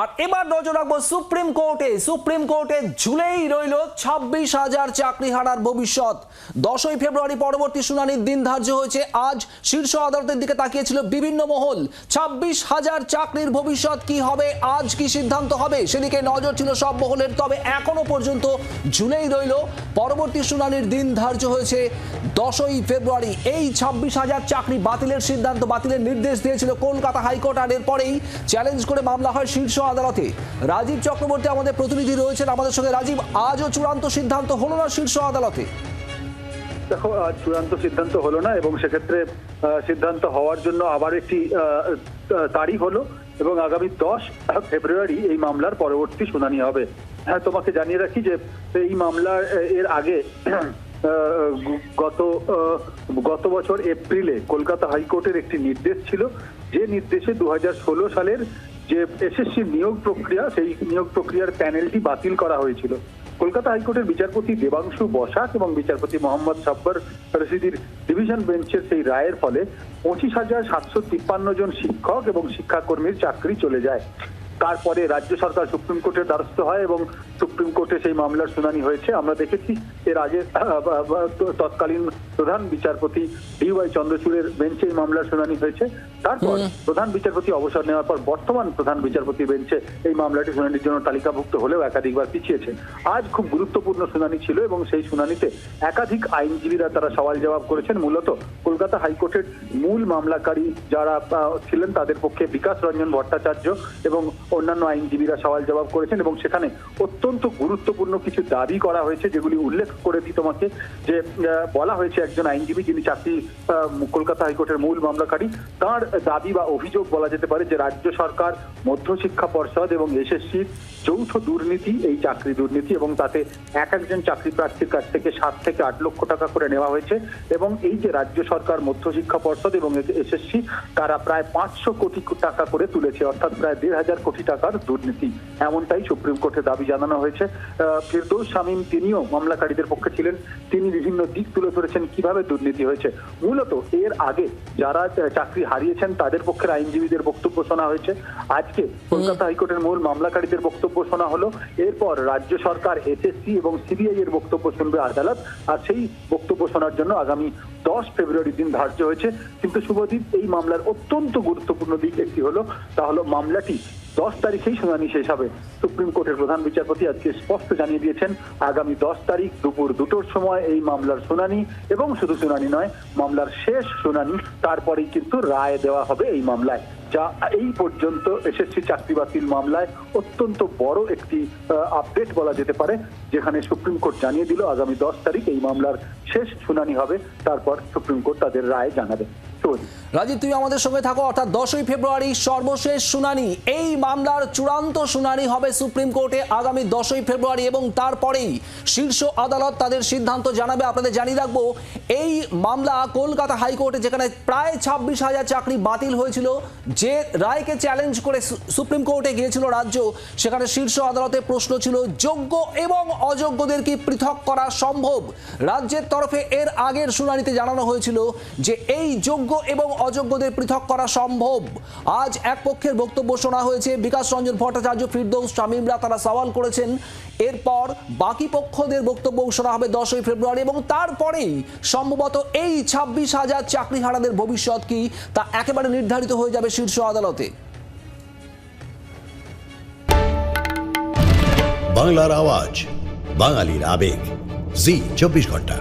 আর এবার নজর রাখব সুপ্রিম কোর্টে। সুপ্রিম কোর্টে ঝুলেই রইল ছাব্বিশ হাজার চাকরি হারার ভবিষ্যৎ। দশই ফেব্রুয়ারি পরবর্তী শুনানির দিন ধার্য হয়েছে। আজ শীর্ষ আদালতের দিকে তাকিয়েছিল বিভিন্ন মহল। ছাব্বিশ হাজার চাকরির ভবিষ্যৎ কি হবে? আজ কি সিদ্ধান্ত হবে? সেদিকে নজর ছিল সব মহলের। তবে এখনও পর্যন্ত ঝুলেই রইল। পরবর্তী শুনানির দিন ধার্য হয়েছে দশই ফেব্রুয়ারি। এই ছাব্বিশ হাজার চাকরি বাতিলের সিদ্ধান্ত, বাতিলের নির্দেশ দিয়েছিল কলকাতা হাইকোর্ট। আর এরপরেই চ্যালেঞ্জ করে মামলা হয় শীর্ষ আদালতে। রাজীব চক্রবর্তী আমাদের প্রতিনিধি রয়েছেন। আমাদের সঙ্গে রাজীব, আজও চূড়ান্ত সিদ্ধান্ত হলো না শীর্ষ আদালতে? দেখো চূড়ান্ত সিদ্ধান্ত হলো না এবং সেক্ষেত্রে সিদ্ধান্ত হওয়ার জন্য আবার একটি তারিখ হলো এবং আগামী দশ ফেব্রুয়ারি এই মামলার পরবর্তী শুনানি হবে। হ্যাঁ তোমাকে জানিয়ে রাখি যে এই মামলার এর আগে গত গত বছর এপ্রিলে কলকাতা হাইকোর্টের একটি নির্দেশ ছিল। যে নির্দেশে দু হাজার ষোলো সালের যে এসএসসি নিয়োগ প্রক্রিয়া, সেই নিয়োগ প্রক্রিয়ার প্যানেলটি বাতিল করা হয়েছিল। কলকাতা হাইকোর্টের বিচারপতি দেবাংশু বসাক এবং বিচারপতি মোহাম্মদ সাব্বর রশিদির ডিভিশন বেঞ্চের সেই রায়ের ফলে পঁচিশ হাজার সাতশো তিপ্পান্ন জন শিক্ষক এবং শিক্ষাকর্মীর চাকরি চলে যায়। তারপরে রাজ্য সরকার সুপ্রিম কোর্টের দ্বারস্থ হয় এবং সুপ্রিম কোর্টে সেই মামলার শুনানি হয়েছে। আমরা দেখেছি এর আগে তৎকালীন প্রধান বিচারপতি ডি ওয়াই চন্দ্রচূড়ের বেঞ্চে এই মামলার শুনানি হয়েছে। তারপর প্রধান বিচারপতি অবসর নেওয়ার পর বর্তমান প্রধান বিচারপতি বেঞ্চে এই মামলাটি শুনানির জন্য তালিকাভুক্ত হলেও একাধিকবার পিছিয়েছে আজ খুব গুরুত্বপূর্ণ শুনানি ছিল এবং সেই শুনানিতে একাধিক আইনজীবীরা তারা সওয়াল জবাব করেছেন। মূলত কলকাতা হাইকোর্টের মূল মামলাকারী যারা ছিলেন তাদের পক্ষে বিকাশ রঞ্জন ভট্টাচার্য এবং অন্যান্য আইনজীবীরা সওয়াল জবাব করেছেন এবং সেখানে অত্যন্ত গুরুত্বপূর্ণ কিছু দাবি করা হয়েছে, যেগুলি উল্লেখ করে দিই তোমাকে, যে বলা হয়েছে একজন আইনজীবী যিনি চাকরি কলকাতা হাইকোর্টের মূল মামলাকারী, তার দাবি বা অভিযোগ বলা যেতে পারে যে রাজ্য সরকার, মধ্যশিক্ষা পর্ষদ এবং এসএসসির যৌথ দুর্নীতি, এই চাকরি দুর্নীতি এবং তাতে এক একজন চাকরি প্রার্থীর কাছ থেকে সাত থেকে আট লক্ষ টাকা করে নেওয়া হয়েছে এবং এই যে রাজ্য সরকার, মধ্যশিক্ষা পর্ষদ এবং এসএসসি, তারা প্রায় পাঁচশো কোটি টাকা করে তুলেছে, অর্থাৎ প্রায় দেড় হাজার কোটি টাকার দুর্নীতি এমনটাই সুপ্রিম কোর্টে দাবি জানানো হয়েছে। ফিরদৌস শামীম তিনিও মামলাকারীদের পক্ষে ছিলেন। তিনি বিভিন্ন দিক তুলে ধরেছেন কীভাবে দুর্নীতি হয়েছে। মূলত এর আগে যারা চাকরি হারিয়েছেন তাদের পক্ষের আইনজীবীদের বক্তব্য শোনা হয়েছে। আজকে কলকাতা হাইকোর্টের মূল মামলাকারীদের বক্তব্য শোনা হলো। এরপর রাজ্য সরকার এসএসসি এবং সিবিআই এর বক্তব্য শুনবে আদালত। আর সেই বক্তব্য শোনার জন্য আগামী দশ ফেব্রুয়ারি দিন ধার্য হয়েছে। কিন্তু শুভদীপ এই মামলার অত্যন্ত গুরুত্বপূর্ণ দিক একটি হলো তা হলো মামলাটি দশ তারিখেই শুনানি শেষ হবে। সুপ্রিম কোর্টের প্রধান বিচারপতি আজকে স্পষ্ট জানিয়ে দিয়েছেন, আগামী দশ তারিখ দুপুর দুটোর সময় এই মামলার শুনানি এবং শুধু শুনানি নয়, মামলার শেষ শুনানি, তারপরেই কিন্তু রায় দেওয়া হবে এই মামলায়। যা এই পর্যন্ত এসএসসি চাকরি বাতিল মামলায় অত্যন্ত বড় একটি আপডেট বলা যেতে পারে, যেখানে সুপ্রিম কোর্ট জানিয়ে দিল, আগামী দশ তারিখ এই মামলার শেষ শুনানি হবে, তারপর সুপ্রিম কোর্ট তাদের রায় জানাবে। রাজীব, তুমি আমাদের সঙ্গে থাকো। অর্থাৎ দশই ফেব্রুয়ারি সর্বশেষ শুনানি। এই মামলার চূড়ান্ত শুনানি হবে সুপ্রিম কোর্টে আগামী দশই ফেব্রুয়ারি এবং তারপরেই শীর্ষ আদালত তাদের সিদ্ধান্ত জানাবে। আপনাদের জানিয়ে রাখব, এই মামলা কলকাতা হাইকোর্টে যেখানে প্রায় ছাব্বিশ হাজার চাকরি বাতিল হয়েছিল, যে রায়কে চ্যালেঞ্জ করে সুপ্রিম কোর্টে গিয়েছিল রাজ্য, সেখানে শীর্ষ আদালতে প্রশ্ন ছিল, যোগ্য এবং অযোগ্যদের কি পৃথক করা সম্ভব? রাজ্যের তরফে এর আগের শুনানিতে জানানো হয়েছিল যে এই যোগ্য এবং অযোগ্যদের পৃথক করা সম্ভব। আজ এক পক্ষের বক্তব্য শোনা হয়েছে। বিকাশ রঞ্জন ভট্টাচার্য, ফিরদৌস, শামীমরা তারা সওয়াল করেছেন। এরপর বাকি পক্ষদের বক্তব্য শোনা হবে দশই ফেব্রুয়ারি এবং তারপরেই সম্ভবত এই ছাব্বিশ হাজার চাকরি হারাদের ভবিষ্যৎ কি তা একেবারে নির্ধারিত হয়ে যাবে শীর্ষ আদালতে। বাংলার আওয়াজ, বাঙালির আবেগ। জি, চব্বিশ ঘণ্টা।